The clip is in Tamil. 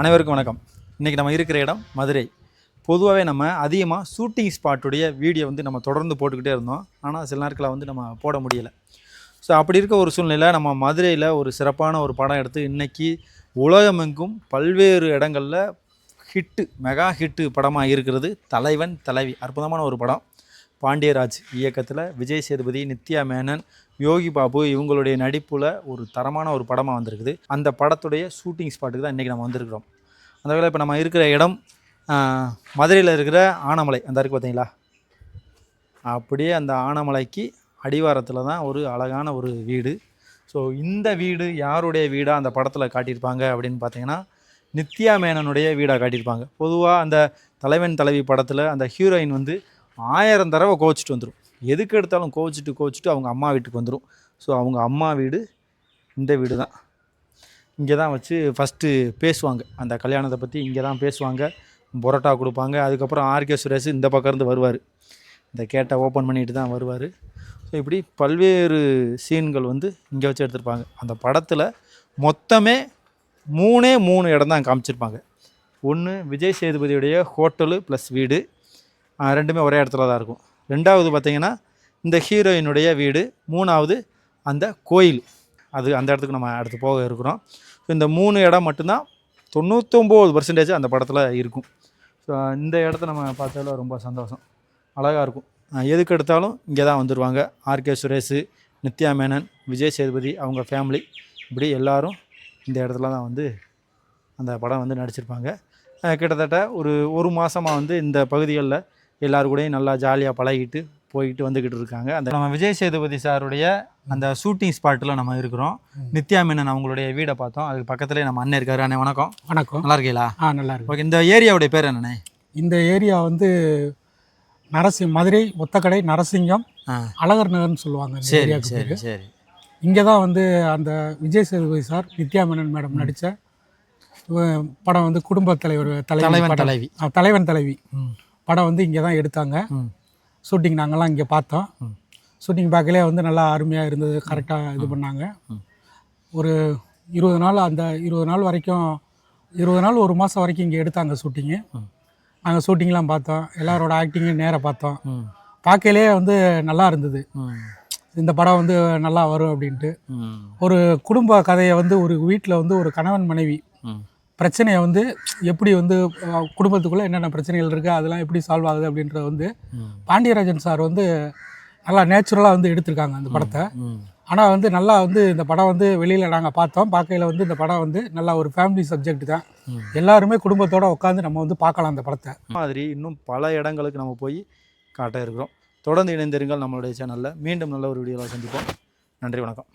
அனைவருக்கும் வணக்கம். இன்றைக்கி நம்ம இருக்கிற இடம் மதுரை. பொதுவாகவே நம்ம அதிகமாக ஷூட்டிங் ஸ்பாட்டுடைய வீடியோ வந்து நம்ம தொடர்ந்து போட்டுக்கிட்டே இருந்தோம். ஆனால் சில நாட்களில் வந்து நம்ம போட முடியலை. ஸோ அப்படி இருக்க ஒரு சூழ்நிலை நம்ம மதுரையில் ஒரு சிறப்பான ஒரு படம் எடுத்து இன்றைக்கி உலகமெங்கும் பல்வேறு இடங்களில் ஹிட்டு மெகா ஹிட்டு படமாக இருக்கிறது தலைவன் தலைவி. அற்புதமான ஒரு படம். பாண்டியராஜ் இயக்கத்தில் விஜய் சேதுபதி நித்யா மேனன் யோகி பாபு இவங்களுடைய நடிப்பில் ஒரு தரமான ஒரு படமாக வந்திருக்குது. அந்த படத்துடைய ஷூட்டிங் ஸ்பாட்டுக்கு தான் இன்றைக்கி நம்ம வந்திருக்கிறோம். அந்த வேலை இப்போ நம்ம இருக்கிற இடம் மதுரையில் இருக்கிற ஆனமலை. அந்த இருக்குது பார்த்தீங்களா அப்படியே அந்த ஆனமலைக்கு அடிவாரத்தில் தான் ஒரு அழகான ஒரு வீடு. ஸோ இந்த வீடு யாருடைய வீடாக அந்த படத்தில் காட்டியிருப்பாங்க அப்படின்னு பார்த்தீங்கன்னா நித்யா மேனனுடைய வீடாக காட்டியிருப்பாங்க. பொதுவாக அந்த தலைவன் தலைவி படத்தில் அந்த ஹீரோயின் வந்து ஆயிரம் தடவை கோச்சிட்டு வந்துடும் எதுக்கு எடுத்தாலும் கோச்சிட்டு கோச்சிட்டு அவங்க அம்மா வீட்டுக்கு வந்துடும் ஸோ அவங்க அம்மா வீடு இந்த வீடு தான். இங்கே தான் வச்சு ஃபஸ்ட்டு பேசுவாங்க. அந்த கல்யாணத்தை பற்றி இங்கே தான் பேசுவாங்க. பொரோட்டா கொடுப்பாங்க. அதுக்கப்புறம் ஆர்கே சுரேஷ் இந்த பக்கம் இருந்து வருவார். இந்த கேட்டை ஓப்பன் பண்ணிட்டு தான் வருவார். ஸோ இப்படி பல்வேறு சீன்கள் வந்து இங்கே வச்சு எடுத்திருப்பாங்க. அந்த படத்தில் மொத்தமே மூணே மூணு இடம் தான் காமிச்சிருப்பாங்க. ஒன்று விஜய் சேதுபதியுடைய ஹோட்டலு ப்ளஸ் வீடு. ரெண்டுமே ஒரே இடத்துல தான் இருக்கும். ரெண்டாவது பார்த்தீங்கன்னா இந்த ஹீரோயினுடைய வீடு. மூணாவது அந்த கோயில். அது அந்த இடத்துக்கு நம்ம அடுத்து போக இருக்கிறோம். ஸோ இந்த மூணு இடம் மட்டும்தான் தொண்ணூத்தொம்பது பர்சன்டேஜ் அந்த படத்தில் இருக்கும். ஸோ இந்த இடத்த நம்ம பார்த்தால ரொம்ப சந்தோஷம். அழகாக இருக்கும். எதுக்கு எடுத்தாலும் இங்கே தான் வந்துடுவாங்க ஆர்கே சுரேஷ் நித்யா மேனன் விஜய் சேதுபதி அவங்க ஃபேமிலி இப்படி எல்லோரும் இந்த இடத்துல தான் வந்து அந்த படம் வந்து நடிச்சிருப்பாங்க. கிட்டத்தட்ட ஒரு ஒரு மாதமாக வந்து இந்த பகுதிகளில் எல்லாரு கூடயும் நல்லா ஜாலியாக பழகிட்டு போயிட்டு வந்துக்கிட்டு இருக்காங்க. அந்த நம்ம விஜய் சேதுபதி சாருடைய அந்த ஷூட்டிங் ஸ்பாட்டில் நம்ம இருக்கிறோம். நித்யா மேனன் அவங்களுடைய வீடை பார்த்தோம். அதுக்கு பக்கத்துலேயே நம்ம அண்ணன் இருக்காரு. அண்ணே வணக்கம். வணக்கம். நல்லா இருக்கீங்களா? ஆ நல்லா இருக்கு ஓகே இந்த ஏரியாவுடைய பேர் என்னண்ணே? இந்த ஏரியா வந்து நரசி மதுரை ஒத்தக்கடை நரசிங்கம் அழகர் நகர்னு சொல்லுவாங்க சரி சரி சரி. இங்கே தான் வந்து அந்த விஜய் சேதுபதி சார் நித்யா மேனன் மேடம் நடித்த படம் வந்து குடும்ப தலைவர் தலைவி தலைவன். தலைவி. தலைவன் தலைவி. படம் வந்து இங்கே தான் எடுத்தாங்க. ஷூட்டிங் நாங்கள்லாம் இங்கே பார்த்தோம். ஷூட்டிங் பார்க்கலே வந்து நல்லா அருமையாக இருந்தது கரெக்டாக இது பண்ணாங்க. ஒரு இருபது நாள் அந்த இருபது நாள் வரைக்கும் இருபது நாள் ஒரு மாதம் வரைக்கும் இங்கே எடுத்தாங்க ஷூட்டிங்கு. நாங்கள் ஷூட்டிங்லாம் பார்த்தோம். எல்லாரோட ஆக்டிங்கும் நேராக பார்த்தோம். பார்க்கலே வந்து நல்லா இருந்தது. இந்த படம் வந்து நல்லா வரும் அப்படின்ட்டு. ஒரு குடும்ப கதையை வந்து ஒரு வீட்டில் வந்து ஒரு கணவன் மனைவி பிரச்சனையை வந்து எப்படி வந்து குடும்பத்துக்குள்ளே என்னென்ன பிரச்சனைகள் இருக்குது அதெல்லாம் எப்படி சால்வ் ஆகுது அப்படின்றத வந்து பாண்டியராஜன் சார் வந்து நல்லா நேச்சுரலாக வந்து எடுத்திருக்காங்க அந்த படத்தை. ஆனால் வந்து நல்லா வந்து இந்த படம் வந்து வெளியில் நாங்கள் பார்த்தோம். பார்க்கையில் வந்து இந்த படம் வந்து நல்லா ஒரு ஃபேமிலி சப்ஜெக்ட் தான். எல்லாருமே குடும்பத்தோட உட்காந்து நம்ம வந்து பார்க்கலாம் அந்த படத்தை. மாதிரி இன்னும் பல இடங்களுக்கு நம்ம போய் காட்ட இருக்கிறோம். தொடர்ந்து இணைந்திருங்கள் நம்மளுடைய சேனலில் மீண்டும் நல்ல ஒரு வீடியோவில் சந்திப்போம். நன்றி வணக்கம்.